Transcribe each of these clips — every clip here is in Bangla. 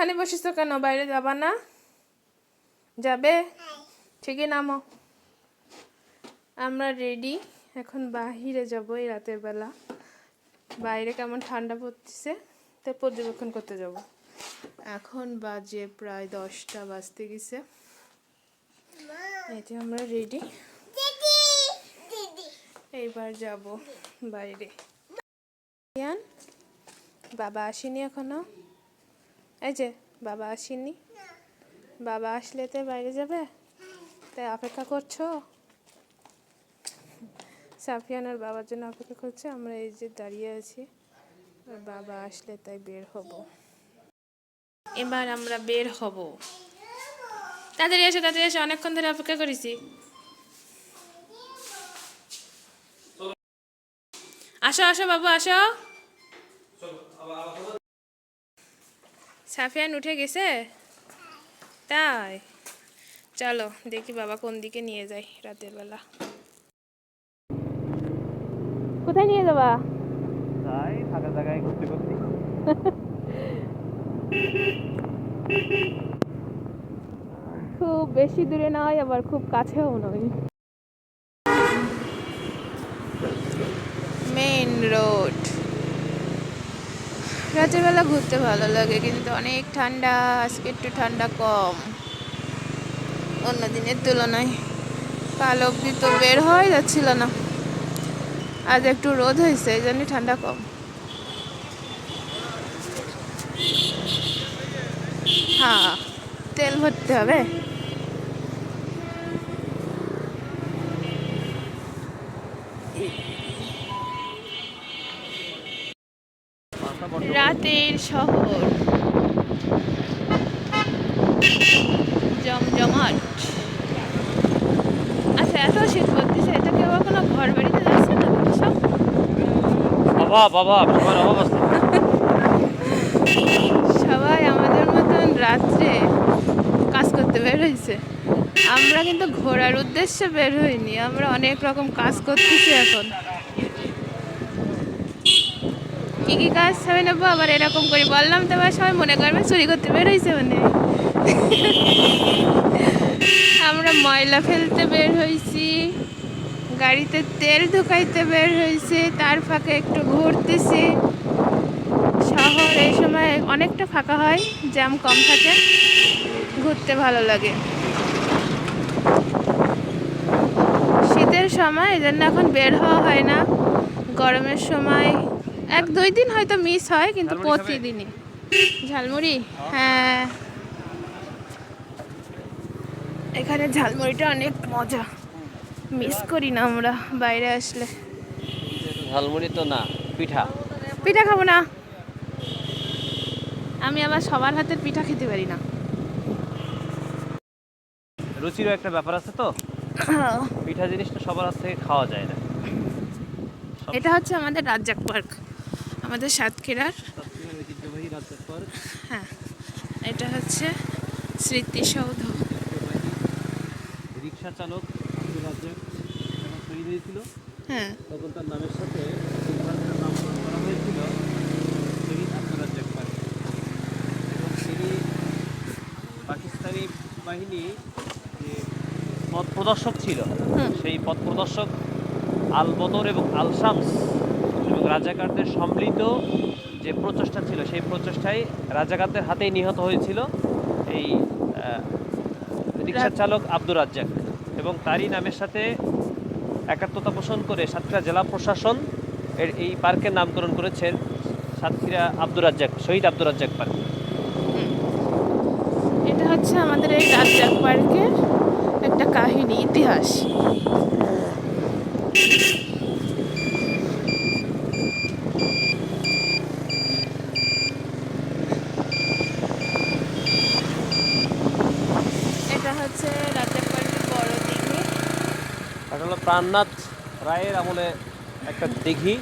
ওখানে বসেছ কেন? বাইরে যাবা না? যাবে? ঠিকই নামো। আমরা রেডি এখন বাহিরে যাব এই রাতের বেলা। বাইরে কেমন ঠান্ডা পড়তেছে? তাই পর্যবেক্ষণ করতে যাব। এখন বাজে প্রায় দশটা বাজতে গেছে। যে আমরা রেডি এইবার যাব বাইরে। বাবা আসেনি এখনও? এই যে, বাবা আসেনি? বাবা আসলে তো বাইরে যাবে? তাই অপেক্ষা করছ? সাফিয়ান আর বাবার জন্য অপেক্ষা করছে, আমরা এই যে দাঁড়িয়ে আছি। আর বাবা আসলে তাই বের হব। এবার আমরা বের হব। তাড়াতাড়ি এসো, তাড়াতাড়ি এসে, অনেকক্ষণ ধরে অপেক্ষা করেছি। আসো আসো বাবু, আসো। সাফিয়ান উঠে গেছে? তাই? চলো দেখি বাবা কোন দিকে নিয়ে যায় রাতের বেলা। কোথায় নিয়ে যাবা? তাই ফাঁকা জায়গায় ঘুরতে ঘুরতে। খুব বেশি দূরে নয় আবার খুব কাছেও নয়। মেইন রোড রাতের বেলা ঘুরতে ভালো লাগে, কিন্তু অনেক ঠান্ডা, আজকে একটু ঠান্ডা কম। অন্য দিনের তুলনায় কাল অবধি তো বের হয়ে যাচ্ছিল না। আজ একটু রোদ হয়েছে, এই জন্য ঠান্ডা কম। হ্যাঁ তেল ভরতে হবে? রাতের শহর। জমজমাট। আচ্ছা এত শীত করতেছে এটা কেউ কোনো ঘর বাড়িতে যাচ্ছে না? সব অভাব অভাব সবার অভাব আছে। সবাই আমাদের মতন রাত্রে কাজ করতে বের হয়েছে। আমরা কিন্তু ঘোরার উদ্দেশ্যে বের হইনি আমরা অনেক রকম কাজ করতেছি এখন। কি কি কাজ হবে নেব আবার এরকম করে বললাম তো আবার সবাই মনে করবে চুরি করতে বের হয়েছে মানে আমরা ময়লা ফেলতে বের হয়েছি গাড়িতে তেল ঢুকাইতে বের হয়েছে তার ফাঁকে একটু ঘুরতেছি। শহর এই সময় অনেকটা ফাঁকা হয়, জ্যাম কম থাকে, ঘুরতে ভালো লাগে। শীতের সময়, এই জন্য এখন বের হওয়া হয় না। গরমের সময় এক দুই দিন হয়তো মিস হয় কিন্তু প্রতিদিনই। ঝালমুড়ি হ্যাঁ। এখানে ঝালমুড়িটা অনেক মজা। মিস করি না আমরা বাইরে আসলে। ঝালমুড়ি তো না পিঠা। পিঠা খাব না। আমি আবার সবার হাতের পিঠা খেতে পারি না। রুচিরও একটা ব্যাপার আছে তো? পিঠা জিনিসটা সবার হাত থেকে খাওয়া যায় না। এটা হচ্ছে আমাদের রাজ্জাক পার্ক। আমাদের সাতক্ষীরার। হ্যাঁ এটা হচ্ছে স্মৃতিসৌধ রিক্সা চালক শহীদ হয়েছিল। হ্যাঁ। তখন তার নামের সাথে এই নামকরণ করা হয়েছিল। শহীদ এবং তিনি পাকিস্তানি বাহিনী যে পথ প্রদর্শক ছিল। সেই পথ প্রদর্শক আল বদর এবং আল শামস রাজাকারদের সম্মিলিত যে প্রচেষ্টা ছিল, সেই প্রচেষ্টায় রাজাকারদের হাতেই নিহত হয়েছিল এই রিক্সা চালক আব্দুর রাজ্জাক। এবং তারই নামের সাথে একাত্মতা পোষণ করে সাতক্ষীরা জেলা প্রশাসন এর এই পার্কের নামকরণ করেছেন সাতক্ষীরা আব্দুর রাজ্জাক, শহীদ আব্দুর রাজ্জাক পার্ক। এটা হচ্ছে আমাদের এই রাজ্জাক পার্কের একটা কাহিনী, ইতিহাস এটা হচ্ছে রাজ্জাক পার্কের বড় দিঘি এটা হলো প্রাণনাথ রায়ের আমলে একটা দিঘি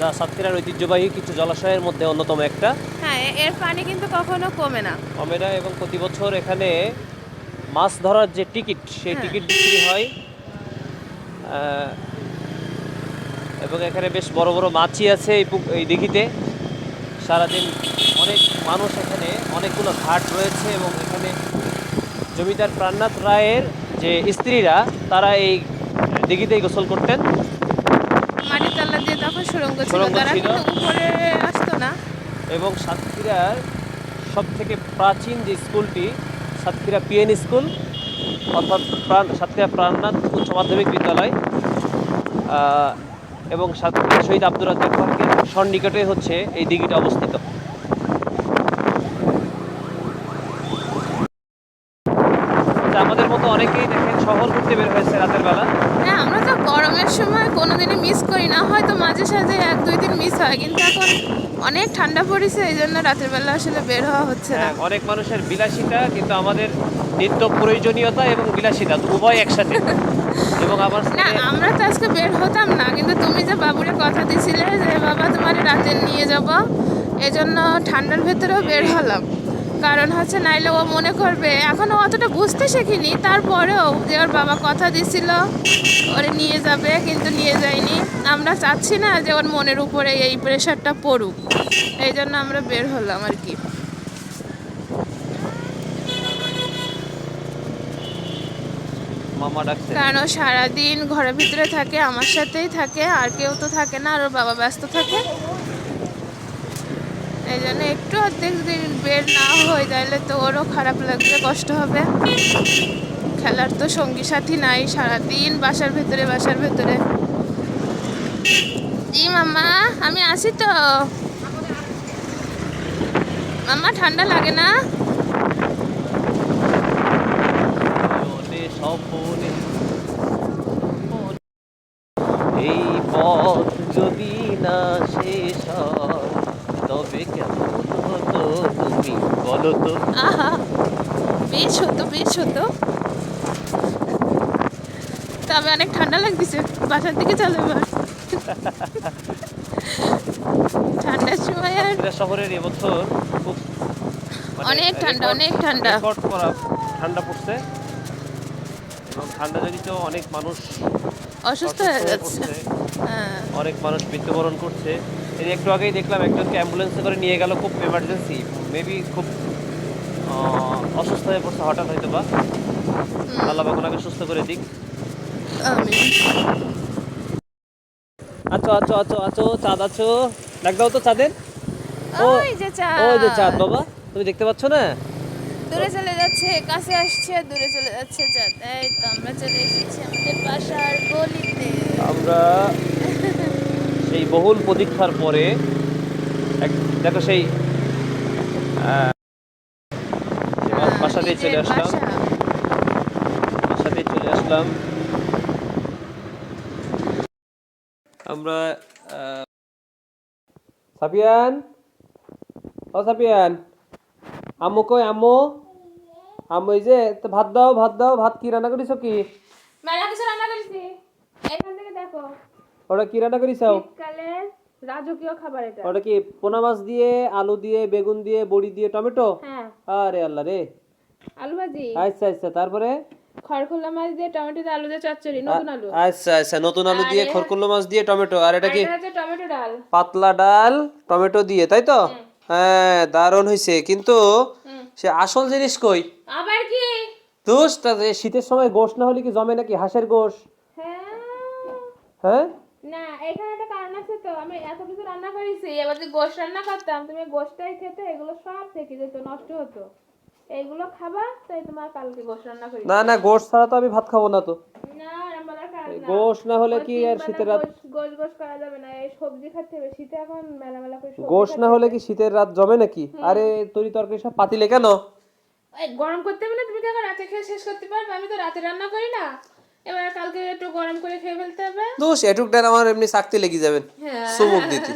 যা সাতক্ষীরার ঐতিহ্যবাহী কিছু জলাশয়ের মধ্যে অন্যতম একটা। হ্যাঁ এর পানি কিন্তু কখনো কমে না। কমেরা এবং প্রতি বছর এখানে মাছ ধরার যে টিকিট সেই হ্যাঁ। টিকিট বিক্রি হয়। এবং এখানে বেশ বড় বড় মাছই আছে এই এই দিঘিতে। সারাদিন অনেক মানুষ এখানে অনেকগুলো ঘাট রয়েছে এবং এখানে জমিদার প্রাণনাথ রায়ের যে স্ত্রীরা তারা এই দিঘিতেই গোসল করতেন? মাটির তলা দিয়ে তখন সুরঙ্গ ছিল তারা কিন্তু উপরে আসতো না। এবং সাতক্ষীরার সব থেকে প্রাচীন যে স্কুলটি সাতক্ষীরা পিএন স্কুল অর্থাৎ প্রাণ সাতক্ষীরা প্রাণনাথ উচ্চ মাধ্যমিক বিদ্যালয় এবং সাতক্ষীরা শহীদ আব্দুর রাজ্জাক পার্কের সন্নিকটে হচ্ছে এই দিঘিটা অবস্থিত তা আমাদের মতো অনেকেই দেখেন শহর ঘুরতে বের হয়েছে রাতের বেলা হ্যাঁ আমরা তো গরমের সময় কোনো দিনই মিস করি না। হয়তো মাঝে সাঝে এক দুই দিন মিস হয় কিন্তু এখন অনেক ঠান্ডা পড়েছে এই জন্য রাতের বেলা আসলে বের হওয়া হচ্ছে না। হ্যাঁ, অনেক মানুষের বিলাসিতা কিন্তু আমাদের নিত্য প্রয়োজনীয়তা এবং বিলাসিতা উভয় একসাথে। এবং আবার না আমরা তো আজকে বের হতাম না কিন্তু তুমি যে বাবুরে কথা দিছিলে যে বাবা তোমার রাতে নিয়ে যাব। এজন্য ঠান্ডার ভেতরেও বের হলাম। কারণ হচ্ছে নাইলে ও মনে করবে এখনও অতটা বুঝতে শেখিনি। তারপরেও যে ওর বাবা কথা দিছিল ওরে নিয়ে যাবে কিন্তু নিয়ে যায়নি। আমরা চাচ্ছি না যে ওর মনের উপরে এই প্রেশারটা পড়ুক। এই জন্য আমরা বের হলাম আর কি। কারণ ও সারাদিন ঘরের ভিতরে থাকে আমার সাথেই থাকে আর কেউ তো থাকে না আর ওর বাবা ব্যস্ত থাকে। এই জন্য একটু অর্ধেক দিন বের না হয়ে তাহলে তো ওরও খারাপ লাগবে, কষ্ট হবে। খেলার তো সঙ্গী সাথী নাই, সারাদিন বাসার ভেতরে বাসার ভেতরে। জি মামা আমি আসি তো। মামা ঠান্ডা লাগে না? মনে স্বপনে এই পথ যদি না শেষ হয় তবে কেমন হতো তুমি বলো তো আহা বেশ হতো বেশ হতো তবে অনেক ঠান্ডা লাগতেছে। বাসার দিকে চলো এবার। ঠান্ডার সময় আর শহরের এবছর খুব মানে অনেক ঠান্ডা, অনেক ঠান্ডা। ঠান্ডা পড়ছে। এবং ঠান্ডা জনিত অনেক মানুষ অসুস্থ হয়ে যাচ্ছে অনেক মানুষ মৃত্যুবরণ করছে। যে একটু আগেই দেখলাম একজনকে অ্যাম্বুলেন্সে করে নিয়ে গেল খুব এমার্জেন্সি মেবি খুব অসুস্থ হয়ে পড়ছে হঠাৎ হয়তো বা আল্লাহ পাক সুস্থ করে দিক। আচ্ছা আচ্ছা আচ্ছা আচ্ছা চাঁদ আছো। ডাক দাও তো চাঁদের। ওই যে চা ওই যে চাঁদ বাবা। তুমি দেখতে পাচ্ছ না? দূরে চলে যাচ্ছে কাছে আসছে দূরে চলে যাচ্ছে চাঁদ। এই তো আমরা চলে এসেছি আমাদের বাসার গলিতে। আমরা সেই বহুল প্রতীক্ষার পরে দেখো সেই বা- বাসাতেই চলে আসলাম। বাসা। বাসাতেই চলে আসলাম। আমরা সাপিয়ান ও সাপিয়ান আম্মু কই আম্মু? আম্মু এই যে তো ভাত দাও ভাত দাও ভাত কি রান্না করিছো কি? মেলা কিছু রান্না করেছি। এখান থেকে দেখো। ওটা কি রান্না করিছো? শীতকালে রাজকীয় খাবার এটা। ওটা কি পোনা মাছ দিয়ে আলু দিয়ে বেগুন দিয়ে বড়ি দিয়ে টমেটো? হ্যাঁ। আরে আল্লাহ রে। আলু ভাজি। আচ্ছা আচ্ছা তারপরে? খড়খোলা মাছ দিয়ে টমেটো দিয়ে আলু দিয়ে চচ্চড়ি নতুন আলু। আচ্ছা আচ্ছা নতুন আলু দিয়ে খরকুল্লো মাছ দিয়ে টমেটো আর এটা কি টমেটো ডাল। পাতলা ডাল টমেটো দিয়ে তাই তো? হ্যাঁ দারুণ হয়েছে কিন্তু সে আসল জিনিস কই? আবার কি? শীতের সময় গোশ না হলে কি জমে নাকি হাঁসের গোশ? হ্যাঁ। হ্যাঁ? না এখানে একটা কারণ আছে তো। আমি এত কিছু রান্না করেছি এবার যদি গোশ রান্না করতাম তুমি গোশটাই খেতে এগুলো সব থেকে যেত নষ্ট হতো। এইগুলো খাবা তাই তোমার কালকে গোশ রান্না করি। না না গোশ ছাড়া তো আমি ভাত খাব না তো। না গোশ না হলে কি আর শীতের রাত? গোশ- গোশ করা যাবে না এই সবজি খেতে হবে শীতে এখন মেলা মেলা করে গোশ না হলে কি শীতের রাত জমে নাকি? আরে তরি তরকারি সব পাতিলে কেন? এই গরম করতে হবে না তুমি কি এখন রাতে খেয়ে শেষ করতে পারবে আমি তো রাতে রান্না করি না। এবার কালকে একটু গরম করে খেয়ে ফেলতে হবে। দোষ এটুকটার আমার এমনি চাকতে লেগে যাবেন হ্যাঁ। চুমুক দিতে।